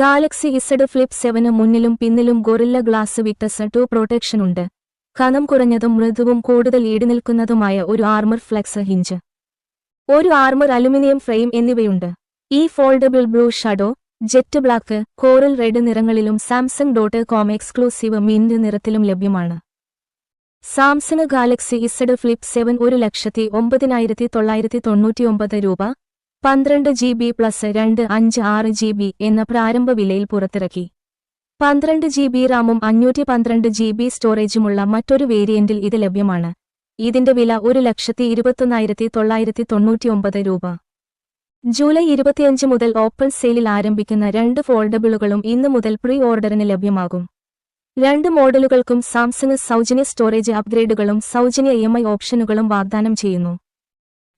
Galaxy Z flip സെവന് മുന്നിലും പിന്നിലും gorilla glass victus two protection ഉണ്ട്. കനം കുറഞ്ഞതും മൃദുവും കൂടുതൽ ഈടുനിൽക്കുന്നതുമായ ഒരു ആർമർ ഫ്ലെക്സ് ഹിഞ്ച്. ഒരു ആർമർ അലുമിനിയം ഫ്രെയിം എന്നിവയുണ്ട്. ഈ foldable blue shadow jet black coral red നിറങ്ങളിലും Samsung dot com exclusive mint നിറത്തിലും ലഭ്യമാണ്. Samsung Galaxy Z flip seven ഒരു ലക്ഷത്തി ഒമ്പതിനായിരത്തി തൊള്ളായിരത്തി തൊണ്ണൂറ്റിയൊമ്പത് രൂപ പന്ത്രണ്ട് ജി ബി പ്ലസ് രണ്ട് അഞ്ച് ആറ് ജി ബി എന്ന പ്രാരംഭ വിലയിൽ പുറത്തിറക്കി. പന്ത്രണ്ട് ജി ബി റാമും അഞ്ഞൂറ്റി പന്ത്രണ്ട് ജി ബി സ്റ്റോറേജുമുള്ള മറ്റൊരു വേരിയന്റിൽ ഇത് ലഭ്യമാണ്. ഇതിന്റെ വില ഒരു ലക്ഷത്തി ഇരുപത്തൊന്നായിരത്തി തൊള്ളായിരത്തി തൊണ്ണൂറ്റിയൊമ്പത് രൂപ. ജൂലൈ ഇരുപത്തിയഞ്ച് മുതൽ ഓപ്പൺ സെയിലിൽ ആരംഭിക്കുന്ന രണ്ട് ഫോൾഡബിളുകളും ഇന്ന് മുതൽ പ്രീ ഓർഡറിന് ലഭ്യമാകും. രണ്ട് മോഡലുകൾക്കും സാംസങ് സൗജന്യ സ്റ്റോറേജ് അപ്ഗ്രേഡുകളും സൗജന്യ ഇ ഓപ്ഷനുകളും വാഗ്ദാനം ചെയ്യുന്നു.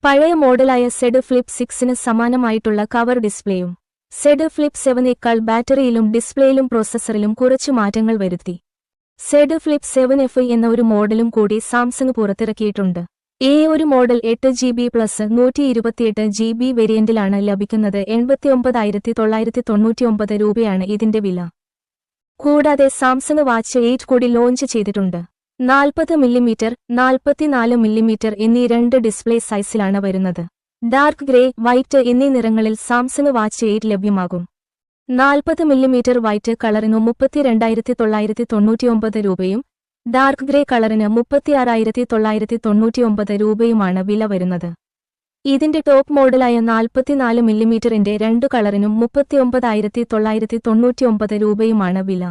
പഴയ മോഡലായ സെഡ് ഫ്ലിപ്പ് സിക്സിന് സമാനമായിട്ടുള്ള കവർ ഡിസ്പ്ലേയും സെഡ് ഫ്ലിപ്പ് സെവനേക്കാൾ ബാറ്ററിയിലും ഡിസ്പ്ലേയിലും പ്രോസസ്സറിലും കുറച്ചു മാറ്റങ്ങൾ വരുത്തി. സെഡ് ഫ്ലിപ്പ് സെവൻ എഫ് എന്ന ഒരു മോഡലും കൂടി സാംസങ് പുറത്തിറക്കിയിട്ടുണ്ട്. ഈ ഒരു മോഡൽ എട്ട് ജി ബി പ്ലസ് നൂറ്റി ഇരുപത്തിയെട്ട് ജി ബി വേരിയന്റിലാണ് ലഭിക്കുന്നത് എൺപത്തിയൊമ്പതായിരത്തി തൊള്ളായിരത്തി തൊണ്ണൂറ്റിയൊമ്പത് രൂപയാണ് ഇതിന്റെ വില. കൂടാതെ സാംസങ് വാച്ച് എയ്റ്റ് കൂടി ലോഞ്ച് ചെയ്തിട്ടുണ്ട്. നാൽപ്പത് മില്ലിമീറ്റർ നാൽപ്പത്തിനാല് മില്ലിമീറ്റർ എന്നീ രണ്ട് ഡിസ്പ്ലേ സൈസിലാണ് വരുന്നത്. ഡാർക്ക് ഗ്രേ വൈറ്റ് എന്നീ നിറങ്ങളിൽ സാംസങ് വാച്ച് എയ്റ്റ് ലഭ്യമാകും. നാൽപ്പത് മില്ലിമീറ്റർ വൈറ്റ് കളറിന് മുപ്പത്തിരണ്ടായിരത്തി തൊള്ളായിരത്തി തൊണ്ണൂറ്റിയൊമ്പത് രൂപയും ഡാർക്ക് ഗ്രേ കളറിന് മുപ്പത്തിയാറായിരത്തി തൊള്ളായിരത്തി തൊണ്ണൂറ്റിയൊമ്പത് രൂപയുമാണ് വില വരുന്നത്. ഇതിന്റെ ടോപ്പ് മോഡലായ നാൽപ്പത്തിനാല് മില്ലിമീറ്ററിന്റെ രണ്ടു കളറിനും മുപ്പത്തിയൊമ്പതായിരത്തി തൊള്ളായിരത്തി തൊണ്ണൂറ്റിയൊമ്പത് രൂപയുമാണ് വില.